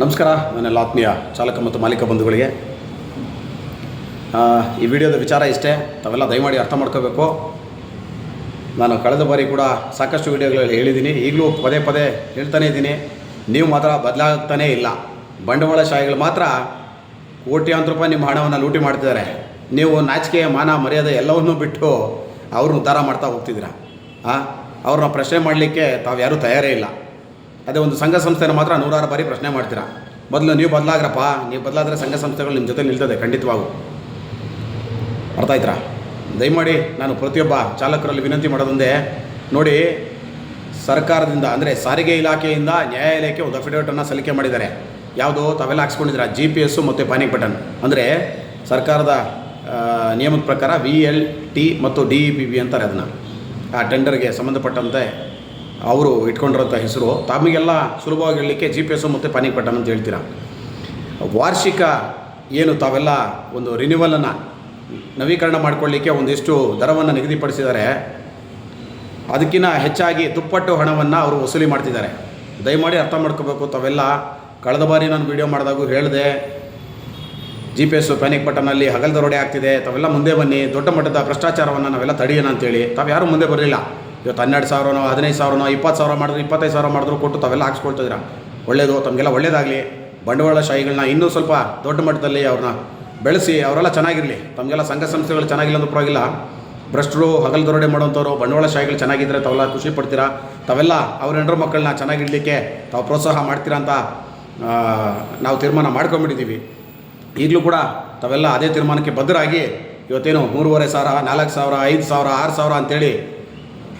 ನಮಸ್ಕಾರ ನನ್ನೆಲ್ಲ ಆತ್ಮೀಯ ಚಾಲಕ ಮತ್ತು ಮಾಲೀಕ ಬಂಧುಗಳಿಗೆ. ಈ ವಿಡಿಯೋದ ವಿಚಾರ ಇಷ್ಟೇ, ತಾವೆಲ್ಲ ದಯಮಾಡಿ ಅರ್ಥ ಮಾಡ್ಕೋಬೇಕು. ನಾನು ಕಳೆದ ಬಾರಿ ಕೂಡ ಸಾಕಷ್ಟು ವಿಡಿಯೋಗಳಲ್ಲಿ ಹೇಳಿದ್ದೀನಿ, ಈಗಲೂ ಪದೇ ಪದೇ ಹೇಳ್ತಾನೇ ಇದ್ದೀನಿ, ನೀವು ಮಾತ್ರ ಬದಲಾಗ್ತಾನೇ ಇಲ್ಲ. ಬಂಡವಾಳ ಬಂಡವಾಳಶಾಹಿಗಳು ಮಾತ್ರ ಕೋಟ್ಯಾಂತರ ರೂಪಾಯಿ ನಿಮ್ಮ ಹಣವನ್ನು ಲೂಟಿ ಮಾಡ್ತಿದ್ದಾರೆ. ನೀವು ನಾಚಿಕೆ, ಮಾನ, ಮರ್ಯಾದೆ ಎಲ್ಲವನ್ನೂ ಬಿಟ್ಟು ಅವ್ರನ್ನ ಉದ್ಧಾರ ಮಾಡ್ತಾ ಹೋಗ್ತಿದ್ದೀರಾ? ಹಾಂ ಅವ್ರನ್ನ ಪ್ರಶ್ನೆ ಮಾಡಲಿಕ್ಕೆ ತಾವು ಯಾರೂ ತಯಾರೇ ಇಲ್ಲ. ಅದೇ ಒಂದು ಸಂಘ ಸಂಸ್ಥೆನ ಮಾತ್ರ ನೂರಾರು ಬಾರಿ ಪ್ರಶ್ನೆ ಮಾಡ್ತೀರಾ? ಮೊದಲು ನೀವು ಬದಲಾಗ್ರಪ್ಪ, ನೀವು ಬದಲಾದರೆ ಸಂಘ ಸಂಸ್ಥೆಗಳು ನಿಮ್ಮ ಜೊತೆ ನಿಲ್ತದೆ, ಖಂಡಿತವಾಗೂ. ಅರ್ಥ ಆಯ್ತಾ ದಯಮಾಡಿ ನಾನು ಪ್ರತಿಯೊಬ್ಬ ಚಾಲಕರಲ್ಲಿ ವಿನಂತಿ ಮಾಡೋದೊಂದೇ, ನೋಡಿ, ಸರ್ಕಾರದಿಂದ, ಅಂದರೆ ಸಾರಿಗೆ ಇಲಾಖೆಯಿಂದ ನ್ಯಾಯಾಲಯಕ್ಕೆ ಒಂದು ಅಫಿಡೇವಿಟನ್ನು ಸಲ್ಲಿಕೆ ಮಾಡಿದ್ದಾರೆ. ಯಾವುದು ತಾವೆಲ್ಲ ಹಾಕ್ಸ್ಕೊಂಡಿದ್ದೀರಾ ಜಿ ಪಿ ಎಸ್ಸು ಮತ್ತು ಪ್ಯಾನಿಕ್ ಬಟನ್ ಅಂದರೆ ಸರ್ಕಾರದ ನಿಯಮದ ಪ್ರಕಾರ ವಿ ಎಲ್ ಟಿ ಮತ್ತು ಡಿ ಇ ಪಿ ಬಿ ಅಂತಾರೆ ಅದನ್ನು. ಆ ಟೆಂಡರ್ಗೆ ಸಂಬಂಧಪಟ್ಟಂತೆ ಅವರು ಇಟ್ಕೊಂಡಿರೋಂಥ ಹೆಸರು. ತಮಗೆಲ್ಲ ಸುಲಭವಾಗಿ ಹೇಳಲಿಕ್ಕೆ ಜಿ ಪಿ ಎಸ್ಸು ಮತ್ತು ಪಾನಿಕ್ ಬಟನ್ ಅಂತ ಹೇಳ್ತೀರಾ? ವಾರ್ಷಿಕ ಏನು ತಾವೆಲ್ಲ ಒಂದು ರಿನ್ಯೂವಲನ್ನು ನವೀಕರಣ ಮಾಡಿಕೊಳ್ಳಿಕ್ಕೆ ಒಂದಿಷ್ಟು ದರವನ್ನು ನಿಗದಿಪಡಿಸಿದ್ದಾರೆ. ಅದಕ್ಕಿಂತ ಹೆಚ್ಚಾಗಿ ದುಪ್ಪಟ್ಟು ಹಣವನ್ನು ಅವರು ವಸೂಲಿ ಮಾಡ್ತಿದ್ದಾರೆ. ದಯಮಾಡಿ ಅರ್ಥ ಮಾಡ್ಕೋಬೇಕು. ತಾವೆಲ್ಲ ಕಳೆದ ಬಾರಿ ನಾನು ವಿಡಿಯೋ ಮಾಡಿದಾಗೂ ಹೇಳಿದೆ ಜಿ ಪಿ ಎಸ್ಸು ಪ್ಯಾನಿಕ್ ಬಟನಲ್ಲಿ ಹಗಲ್ ದರೋಡೆ ಆಗ್ತಿದೆ. ತಾವೆಲ್ಲ ಮುಂದೆ ಬನ್ನಿ. ದೊಡ್ಡ ಮಟ್ಟದ ಭ್ರಷ್ಟಾಚಾರವನ್ನು ನಾವೆಲ್ಲ ತಡೆಯೋಣ ಅಂತೇಳಿ. ತಾವು ಯಾರೂ ಮುಂದೆ ಬರಲಿಲ್ಲ. ಇವತ್ತು ಹನ್ನೆರಡು ಸಾವಿರನೋ, ಹದಿನೈದು ಸಾವಿರನೋ, ಇಪ್ಪತ್ತು ಸಾವಿರ ಮಾಡಿದ್ರು, ಇಪ್ಪತ್ತೈದು ಸಾವಿರ ಮಾಡಿದ್ರು ಕೊಟ್ಟು ತಾವೆಲ್ಲ ಹಾಕ್ಸ್ಕೊಳ್ತಿದ್ದೀರ ಒಳ್ಳೆಯದು ತಮಗೆಲ್ಲ ಒಳ್ಳೇದಾಗಲಿ. ಬಂಡವಾಳಶಾಹಿಗಳನ್ನ ಇನ್ನೂ ಸ್ವಲ್ಪ ದೊಡ್ಡ ಮಟ್ಟದಲ್ಲಿ ಅವ್ರನ್ನ ಬೆಳೆಸಿ, ಅವರೆಲ್ಲ ಚೆನ್ನಾಗಿರಲಿ. ತಮಗೆಲ್ಲ ಸಂಘ ಸಂಸ್ಥೆಗಳು ಚೆನ್ನಾಗಿಲ್ಲ ಅಂದ್ರೂ ಪರವಾಗಿಲ್ಲ. ಭ್ರಷ್ಟರು, ಹಗಲು ದರೋಡೆ ಮಾಡುವಂಥವ್ರು ಬಂಡವಾಳಶಾಹಿಗಳು ಚೆನ್ನಾಗಿದ್ದರೆ ತಾವೆಲ್ಲ ಖುಷಿ ಪಡ್ತೀರಾ? ತಾವೆಲ್ಲ ಅವ್ರ ಹೆಣ್ಣು ಮಕ್ಕಳನ್ನ ಚೆನ್ನಾಗಿಡಲಿಕ್ಕೆ ತಾವು ಪ್ರೋತ್ಸಾಹ ಮಾಡ್ತೀರಾ ಅಂತ ನಾವು ತೀರ್ಮಾನ ಮಾಡ್ಕೊಂಬಿಟ್ಟಿದ್ದೀವಿ ಈಗಲೂ ಕೂಡ ತಾವೆಲ್ಲ ಅದೇ ತೀರ್ಮಾನಕ್ಕೆ ಬದ್ಧರಾಗಿ ಇವತ್ತೇನು ಮೂರುವರೆ ಸಾವಿರ, ನಾಲ್ಕು ಸಾವಿರ, ಐದು ಸಾವಿರ, ಆರು ಸಾವಿರ ಅಂತೇಳಿ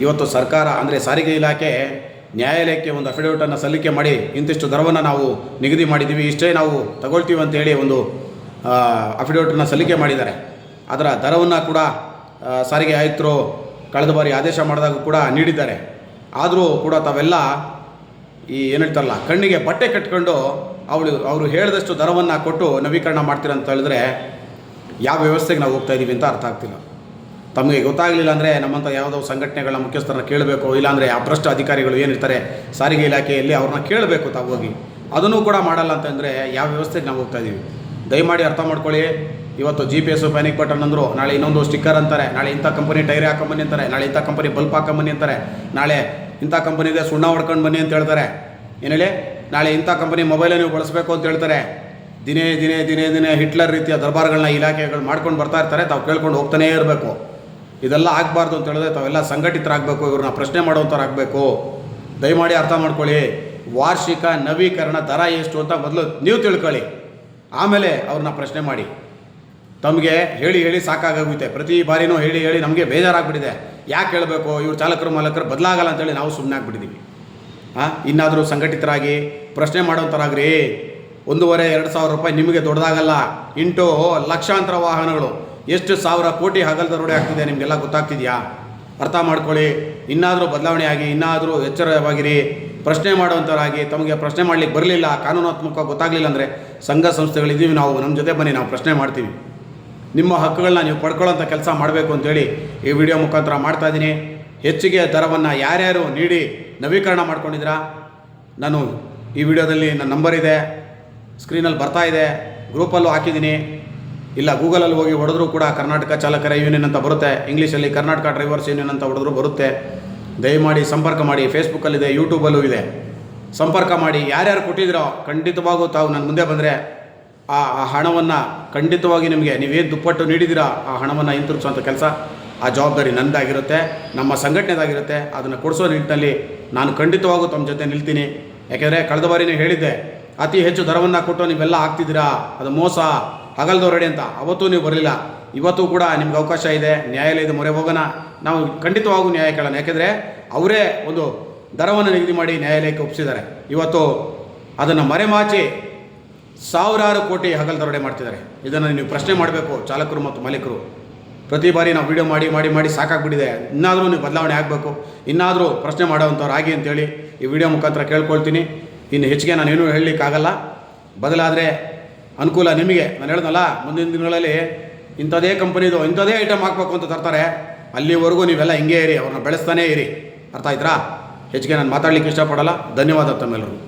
ಇವತ್ತು ಸರ್ಕಾರ, ಅಂದರೆ ಸಾರಿಗೆ ಇಲಾಖೆ ನ್ಯಾಯಾಲಯಕ್ಕೆ ಒಂದು ಅಫಿಡವಿಟನ್ನು ಸಲ್ಲಿಕೆ ಮಾಡಿ, ಇಂತಿಷ್ಟು ದರವನ್ನು ನಾವು ನಿಗದಿ ಮಾಡಿದ್ದೀವಿ. ಇಷ್ಟೇ ನಾವು ತಗೊಳ್ತೀವಿ ಅಂತೇಳಿ ಒಂದು ಅಫಿಡವಿಟನ್ನು ಸಲ್ಲಿಕೆ ಮಾಡಿದ್ದಾರೆ. ಅದರ ದರವನ್ನು ಕೂಡ ಸಾರಿಗೆ ಆಯುಕ್ತರು ಕಳೆದ ಬಾರಿ ಆದೇಶ ಮಾಡಿದಾಗ ಕೂಡ ನೀಡಿದ್ದಾರೆ. ಆದರೂ ಕೂಡ ತಾವೆಲ್ಲ ಈ, ಏನು ಹೇಳ್ತಾರಲ್ಲ, ಕಣ್ಣಿಗೆ ಬಟ್ಟೆ ಕಟ್ಕೊಂಡು ಅವಳು, ಅವರು ಹೇಳಿದಷ್ಟು ದರವನ್ನು ಕೊಟ್ಟು ನವೀಕರಣ ಮಾಡ್ತೀರಂತ ಹೇಳಿದ್ರೆ ಯಾವ ವ್ಯವಸ್ಥೆಗೆ ನಾವು ಹೋಗ್ತಾ ಇದ್ದೀವಿ ಅಂತ ಅರ್ಥ ಆಗ್ತಿಲ್ಲ. ತಮಗೆ ಗೊತ್ತಾಗಲಿಲ್ಲ ಅಂದರೆ ನಮ್ಮಂಥ ಯಾವುದೋ ಸಂಘಟನೆಗಳ ಮುಖ್ಯಸ್ಥರನ್ನ ಕೇಳಬೇಕು, ಇಲ್ಲಾಂದರೆ ಆ ಭ್ರಷ್ಟ ಅಧಿಕಾರಿಗಳು ಏನಿರ್ತಾರೆ ಸಾರಿಗೆ ಇಲಾಖೆಯಲ್ಲಿ ಅವ್ರನ್ನ ಕೇಳಬೇಕು ತಾವು ಹೋಗಿ. ಅದನ್ನು ಕೂಡ ಮಾಡಲ್ಲ ಅಂತಂದರೆ ಯಾವ ವ್ಯವಸ್ಥೆಗೆ ನಾವು ಹೋಗ್ತಾ ಇದ್ದೀವಿ ದಯಮಾಡಿ ಅರ್ಥ ಮಾಡ್ಕೊಳ್ಳಿ. ಇವತ್ತು G P S panic button ಅಂದರು, ನಾಳೆ ಇನ್ನೊಂದು ಸ್ಟಿಕ್ಕರ್ ಅಂತಾರೆ, ನಾಳೆ ಇಂಥ ಕಂಪನಿ ಟೈರ್ ಹಾಕೊಂಬನ್ನಿ ಅಂತಾರೆ, ನಾಳೆ ಇಂಥ ಕಂಪನಿ ಬಲ್ಪ್ ಹಾಕೊಂಬನ್ನಿ ಅಂತಾರೆ, ನಾಳೆ ಇಂಥ ಕಂಪನಿಗೆ ಸುಣ್ಣ ಹೊಡ್ಕೊಂಡು ಬನ್ನಿ ಅಂತ ಹೇಳ್ತಾರೆ. ಏನು ಹೇಳಿ? ನಾಳೆ ಇಂಥ ಕಂಪನಿ ಮೊಬೈಲೇ ನೀವು ಬಳಸಬೇಕು ಅಂತ ಹೇಳ್ತಾರೆ. ದಿನೇ ದಿನೇ ದಿನೇ ದಿನೇ ಹಿಟ್ಲರ್ ರೀತಿಯ ದರ್ಬಾರ್ಗಳನ್ನ ಇಲಾಖೆಗಳು ಮಾಡ್ಕೊಂಡು ಬರ್ತಾ ಇರ್ತಾರೆ, ತಾವು ಕೇಳ್ಕೊಂಡು ಹೋಗ್ತಾನೇ ಇರಬೇಕು. ಇದೆಲ್ಲ ಆಗಬಾರ್ದು ಅಂತ ಹೇಳಿದ್ರೆ ತಾವೆಲ್ಲ ಸಂಘಟಿತರಾಗಬೇಕು, ಇವ್ರನ್ನ ಪ್ರಶ್ನೆ ಮಾಡೋವಂಥವ್ರಾಗಬೇಕು ದಯಮಾಡಿ ಅರ್ಥ ಮಾಡ್ಕೊಳ್ಳಿ. ವಾರ್ಷಿಕ ನವೀಕರಣ ದರ ಎಷ್ಟು ಅಂತ ಮೊದಲು ನೀವು ತಿಳ್ಕೊಳ್ಳಿ. ಆಮೇಲೆ ಅವ್ರನ್ನ ಪ್ರಶ್ನೆ ಮಾಡಿ. ತಮಗೆ ಹೇಳಿ ಹೇಳಿ ಸಾಕಾಗೋಗುತ್ತೆ ಪ್ರತಿ ಬಾರಿನೂ ಹೇಳಿ ಹೇಳಿ ನಮಗೆ ಬೇಜಾರಾಗ್ಬಿಟ್ಟಿದೆ. ಯಾಕೆ ಹೇಳಬೇಕು? ಇವ್ರು ಚಾಲಕರು ಮಾಲಕರು ಬದಲಾಗಲ್ಲ ಅಂತೇಳಿ ನಾವು ಸುಮ್ಮನೆ ಆಗ್ಬಿಟ್ಟಿದ್ದೀವಿ ಹಾಂ ಇನ್ನಾದರೂ ಸಂಘಟಿತರಾಗಿ ಪ್ರಶ್ನೆ ಮಾಡೋಂಥರಾಗ್ರಿ ಒಂದೂವರೆ, ಎರಡು ಸಾವಿರ ರೂಪಾಯಿ ನಿಮಗೆ ದೊಡ್ಡದಾಗಲ್ಲ. ಇಂಟು ಲಕ್ಷಾಂತರ ವಾಹನಗಳು. ಎಷ್ಟು ಸಾವಿರ ಕೋಟಿ ಹಗಲದ ದರೋಡೆ ಆಗ್ತಿದೆ ನಿಮಗೆಲ್ಲ ಗೊತ್ತಾಗ್ತಿದೆಯಾ? ಅರ್ಥ ಮಾಡ್ಕೊಳ್ಳಿ. ಇನ್ನಾದರೂ ಬದಲಾವಣೆ ಆಗಿ ಇನ್ನಾದರೂ ಎಚ್ಚರವಾಗಿರಿ. ಪ್ರಶ್ನೆ ಮಾಡುವಂಥವರಾಗಿ ತಮಗೆ ಪ್ರಶ್ನೆ ಮಾಡಲಿಕ್ಕೆ ಬರಲಿಲ್ಲ ಕಾನೂನಾತ್ಮಕ ಗೊತ್ತಾಗಲಿಲ್ಲ ಅಂದರೆ ಸಂಘ ಸಂಸ್ಥೆಗಳಿದ್ದೀವಿ ನಾವು, ನಮ್ಮ ಜೊತೆ ಬನ್ನಿ, ನಾವು ಪ್ರಶ್ನೆ ಮಾಡ್ತೀವಿ. ನಿಮ್ಮ ಹಕ್ಕುಗಳನ್ನ ನೀವು ಪಡ್ಕೊಳ್ಳೋಂಥ ಕೆಲಸ ಮಾಡಬೇಕು ಅಂತೇಳಿ ಈ ವಿಡಿಯೋ ಮುಖಾಂತರ ಮಾಡ್ತಾಯಿದ್ದೀನಿ ಹೆಚ್ಚಿಗೆ ದರವನ್ನು ಯಾರ್ಯಾರು ನೀಡಿ ನವೀಕರಣ ಮಾಡ್ಕೊಂಡಿದ್ದೀರಾ? ನಾನು ಈ ವಿಡಿಯೋದಲ್ಲಿ ನನ್ನ ನಂಬರ್ ಇದೆ. ಸ್ಕ್ರೀನಲ್ಲಿ ಬರ್ತಾ ಇದೆ. ಗ್ರೂಪಲ್ಲೂ ಹಾಕಿದ್ದೀನಿ. ಇಲ್ಲ, ಗೂಗಲಲ್ಲಿ ಹೋಗಿ ಹೊಡೆದ್ರೂ ಕೂಡ ಕರ್ನಾಟಕ ಚಾಲಕರ ಯೂನಿಯನ್ ಅಂತ ಬರುತ್ತೆ. ಇಂಗ್ಲೀಷಲ್ಲಿ ಕರ್ನಾಟಕ ಡ್ರೈವರ್ಸ್ ಯೂನಿಯನ್ ಅಂತ ಹೊಡೆದ್ರೂ ಬರುತ್ತೆ. ದಯಮಾಡಿ ಸಂಪರ್ಕ ಮಾಡಿ. ಫೇಸ್ಬುಕ್ಕಲ್ಲಿದೆ ಯೂಟ್ಯೂಬಲ್ಲೂ ಇದೆ. ಸಂಪರ್ಕ ಮಾಡಿ. ಯಾರ್ಯಾರು ಕೊಟ್ಟಿದ್ದೀರೋ ಖಂಡಿತವಾಗೂ ತಾವು ನನ್ನ ಮುಂದೆ ಬಂದರೆ ಆ ಆ ಹಣವನ್ನು ಖಂಡಿತವಾಗಿ ನಿಮಗೆ ನೀವೇನು ದುಪ್ಪಟ್ಟು ನೀಡಿದ್ದೀರಾ, ಆ ಹಣವನ್ನು ಹಿಂತಿರುಗಿಸುವಂಥ ಕೆಲಸ ಆ ಜವಾಬ್ದಾರಿ ನನ್ನದಾಗಿರುತ್ತೆ ನಮ್ಮ ಸಂಘಟನೆದಾಗಿರುತ್ತೆ. ಅದನ್ನು ಕೊಡಿಸೋ ನಿಟ್ಟಿನಲ್ಲಿ ನಾನು ಖಂಡಿತವಾಗೂ ತಮ್ಮ ಜೊತೆ ನಿಲ್ತೀನಿ. ಯಾಕೆಂದರೆ ಕಳೆದ ಬಾರಿನೇ ಹೇಳಿದ್ದೆ, ಅತಿ ಹೆಚ್ಚು ದರವನ್ನು ಕೊಟ್ಟು ನೀವೆಲ್ಲ ಹಾಕ್ತಿದ್ದೀರಾ ಅದು ಮೋಸ. ಹಗಲ್ದವರಡಿ ಅಂತ. ಅವತ್ತೂ ನೀವು ಬರಲಿಲ್ಲ. ಇವತ್ತು ಕೂಡ ನಿಮ್ಗೆ ಅವಕಾಶ ಇದೆ. ನ್ಯಾಯಾಲಯದ ಮೊರೆ ಹೋಗೋಣ. ನಾವು ಖಂಡಿತವಾಗೂ ನ್ಯಾಯ ಕೇಳೋಣ. ಯಾಕೆಂದರೆ ಅವರೇ ಒಂದು ದರವನ್ನು ನಿಗದಿ ಮಾಡಿ ನ್ಯಾಯಾಲಯಕ್ಕೆ ಒಪ್ಪಿಸಿದ್ದಾರೆ ಇವತ್ತು ಅದನ್ನು ಮರೆಮಾಚಿ ಸಾವಿರಾರು ಕೋಟಿ ಹಗಲ್ ದರೋಡೆ ಮಾಡ್ತಿದ್ದಾರೆ. ಇದನ್ನು ನೀವು ಪ್ರಶ್ನೆ ಮಾಡಬೇಕು, ಚಾಲಕರು ಮತ್ತು ಮಾಲೀಕರು. ಪ್ರತಿ ಬಾರಿ ನಾವು ವಿಡಿಯೋ ಮಾಡಿ ಮಾಡಿ ಮಾಡಿ ಸಾಕಾಗ್ಬಿಟ್ಟಿದೆ. ಇನ್ನಾದರೂ ನೀವು ಬದಲಾವಣೆ ಆಗಬೇಕು. ಇನ್ನಾದರೂ ಪ್ರಶ್ನೆ ಮಾಡೋವಂಥವ್ರು ಆಗಿ ಅಂತೇಳಿ ಈ ವಿಡಿಯೋ ಮುಖಾಂತರ ಕೇಳ್ಕೊಳ್ತೀನಿ. ಇನ್ನು ಹೆಚ್ಚಿಗೆ ನಾನೇನು ಹೇಳಲಿಕ್ಕಾಗಲ್ಲ. ಬದಲಾದರೆ ಅನುಕೂಲ ನಿಮಗೆ. ನಾನು ಹೇಳ್ದಲ್ಲ, ಮುಂದಿನ ದಿನಗಳಲ್ಲಿ ಇಂಥದೇ ಕಂಪನಿದು ಇಂಥದೇ ಐಟಮ್ ಹಾಕ್ಬೇಕು ಅಂತ ತರ್ತಾರೆ. ಅಲ್ಲಿವರೆಗೂ ನೀವೆಲ್ಲ ಹಿಂಗೆ ಇರಿ, ಅವ್ರನ್ನ ಬೆಳೆಸ್ತಾನೇ ಇರಿ. ಅರ್ಥ ಆಯ್ತರಾ? ಹೆಚ್ಚಿಗೆ ನಾನು ಮಾತಾಡ್ಲಿಕ್ಕೆ ಇಷ್ಟಪಡಲ್ಲ. ಧನ್ಯವಾದ ತಮ್ಮೆಲ್ಲರಿಗೂ